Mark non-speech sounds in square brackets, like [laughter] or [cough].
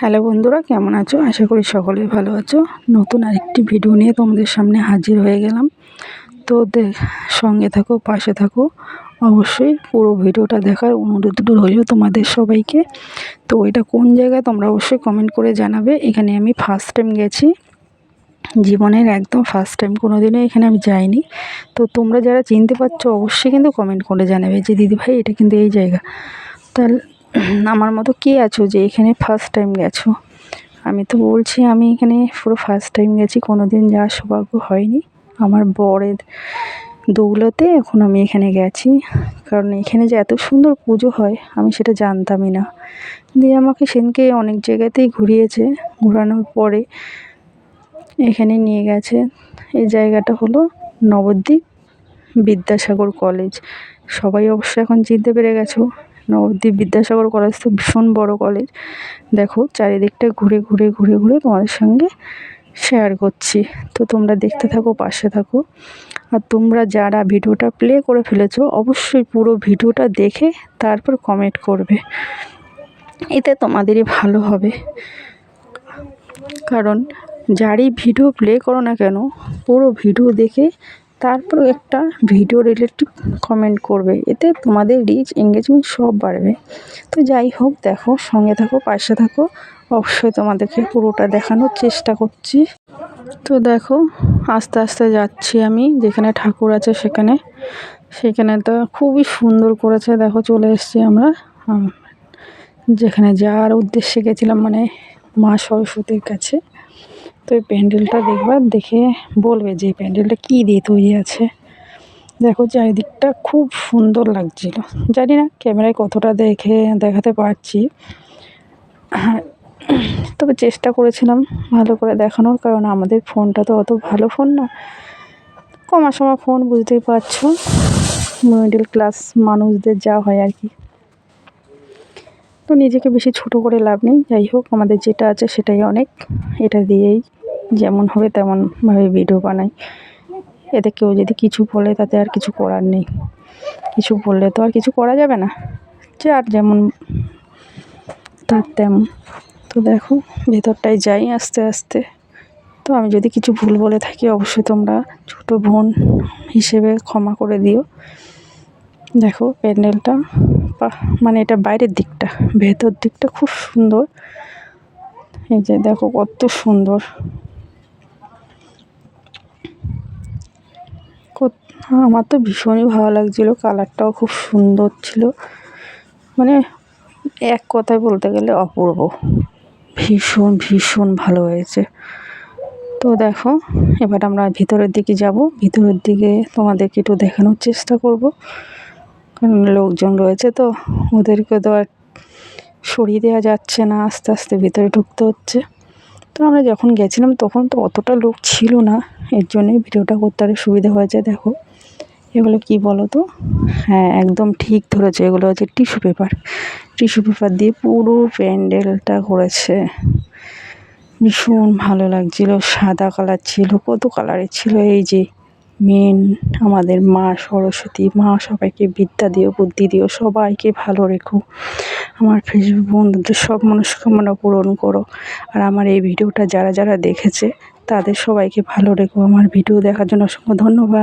Hello বন্ধুরা, কেমন আছো? আশা করি সকলেই ভালো আছো। নতুন আরেকটি ভিডিও নিয়ে তোমাদের সামনে হাজির হয়ে গেলাম। তো দেখ, সঙ্গে থাকো, পাশে থাকো। অবশ্যই পুরো ভিডিওটা দেখার অনুরোধ রইল তোমাদের সবাইকে। তো এটা কোন জায়গায় তোমরা অবশ্যই কমেন্ট করে জানাবে। এখানে আমি ফার্স্ট টাইম গেছি। জীবনের একদম ফার্স্ট টাইম কোনো দিনও এখানে আমি যাইনি। তো তোমরা যারা চিনতে পারছ, অবশ্যই কিন্তু কমেন্ট করে জানাবে যে, দিদিভাই, এটা কিন্তু এই জায়গা। তাহলে [clears throat] আমার মতো কে আছো যে এখানে ফার্স্ট টাইম গেছো? আমি তো বলছি, আমি এখানে পুরো ফার্স্ট টাইম গেছি কোনো দিন যাওয়ার সৌভাগ্য হয়নি। আমার বরের দৌলতে এখন আমি এখানে গেছি। কারণ এখানে যে এত সুন্দর পুজো হয়, আমি সেটা জানতামই না। দিয়ে আমাকে সেদিনকে অনেক জায়গাতেই ঘুরিয়েছে, ঘোরানোর পরে এখানে নিয়ে গেছে। এই জায়গাটা হলো নবদ্বীপ বিদ্যাসাগর কলেজ। সবাই অবশ্য এখন চিনতে পেরে গেছো। নবদ্বীপ বিদ্যাসাগর কলেজ তো ভীষণ বড় কলেজ। দেখো চারিদিকটা ঘুরে ঘুরে ঘুরে ঘুরে তোমাদের সঙ্গে শেয়ার করছি। তো তোমরা দেখতে থাকো, পাশে থাকো। আর তোমরা যারা ভিডিওটা প্লে করে ফেলেছো, অবশ্যই পুরো ভিডিওটা দেখে তারপর কমেন্ট করবে। এতে তোমাদেরই ভালো হবে। কারণ যারই ভিডিও প্লে করো না কেন, পুরো ভিডিও দেখে তারপর একটা ভিডিও রিলেটেড কমেন্ট করবে। এতে তোমাদের রিচ এঙ্গেজমেন্ট সব বাড়বে। তো যাই হোক, দেখো, সঙ্গে থাকো, পাশে থাকো। অবশ্যই তোমাদেরকে পুরোটা দেখানোর চেষ্টা করছি। তো দেখো, আস্তে আস্তে যাচ্ছি আমি, যেখানে ঠাকুর আছে সেখানে। সেখানে তো খুবই সুন্দর করেছে, দেখো, চলে এসছি আমরা। যেখানে যাওয়ার উদ্দেশ্যে গেছিলাম মানে মা সরস্বতীর কাছে। তো এই প্যান্ডেলটা দেখবার দেখে বলবে যে প্যান্ডেলটা কী দিয়ে তৈরি আছে। দেখো চারিদিকটা খুব সুন্দর লাগছিল। জানি না ক্যামেরায় কতটা দেখে দেখাতে পারছি। তবে চেষ্টা করেছিলাম ভালো করে দেখানোর, কারণ আমাদের ফোনটা তো অত ভালো ফোন না। কমা সমা ফোন বুঝতেই পারছ। মিডল ক্লাস মানুষদের যা হয় আর কি। তো নিজেকে বেশি ছোট করে লাভ নেই। যাই হোক, আমাদের যেটা আছে সেটাই অনেক। এটা দিয়েই যেমন হবে তেমনভাবে ভিডিও বানাই। এতে কেউ যদি কিছু বলে তাতে আর কিছু করার নেই। কিছু বললে তো আর কিছু করা যাবে না। যার যেমন, তার তেমন। তো দেখো, ভেতরটায় যাই আস্তে আস্তে। তো আমি যদি কিছু ভুল বলে থাকি, অবশ্যই তোমরা ছোটো বোন হিসেবে ক্ষমা করে দিও। দেখো, প্যান্ডেলটা মানে এটা বাইরের দিকটা, ভেতর দিকটা খুব সুন্দর। এই যে দেখো, কত সুন্দর। আমার তো ভীষণই ভালো লাগছিল। কালারটাও খুব সুন্দর ছিল। মানে এক কথায় বলতে গেলে অপূর্ব। ভীষণ ভীষণ ভালো হয়েছে। তো দেখো, এবার আমরা ভিতরের দিকে যাব। ভিতরের দিকে তোমাদেরকে একটু দেখানোর চেষ্টা করব। কারণ লোকজন রয়েছে তো, ওদেরকে তো আর সরিয়ে দেওয়া যাচ্ছে না। আস্তে আস্তে ভিতরে ঢুকতে হচ্ছে। তো আমরা যখন গেছিলাম, তখন তো অতটা লোক ছিল না। এর জন্যই ভিডিওটা করতে আরও সুবিধা হয়েছে, দেখো। এগুলো কি বলো তো হ্যাঁ একদম ঠিক ধরেছে। এগুলো হচ্ছে টিস্যু পেপার। টিস্যু পেপার দিয়ে পুরো প্যান্ডেলটা করেছে। ভীষণ ভালো লাগছিল। সাদা কালার ছিল, কত কালারের ছিল। এই যে মেন আমাদের মা সরস্বতী, মা সবাইকে বিদ্যা দিও, বুদ্ধি দিও, সবাইকে ভালো রেখো। আমার ফেসবুক বন্ধুদের সব মনস্কামনা পূরণ করো। আর আমার এই ভিডিওটা যারা যারা দেখেছে, তাদের সবাইকে ভালো রেখো। আমার ভিডিও দেখার জন্য অসংখ্য ধন্যবাদ।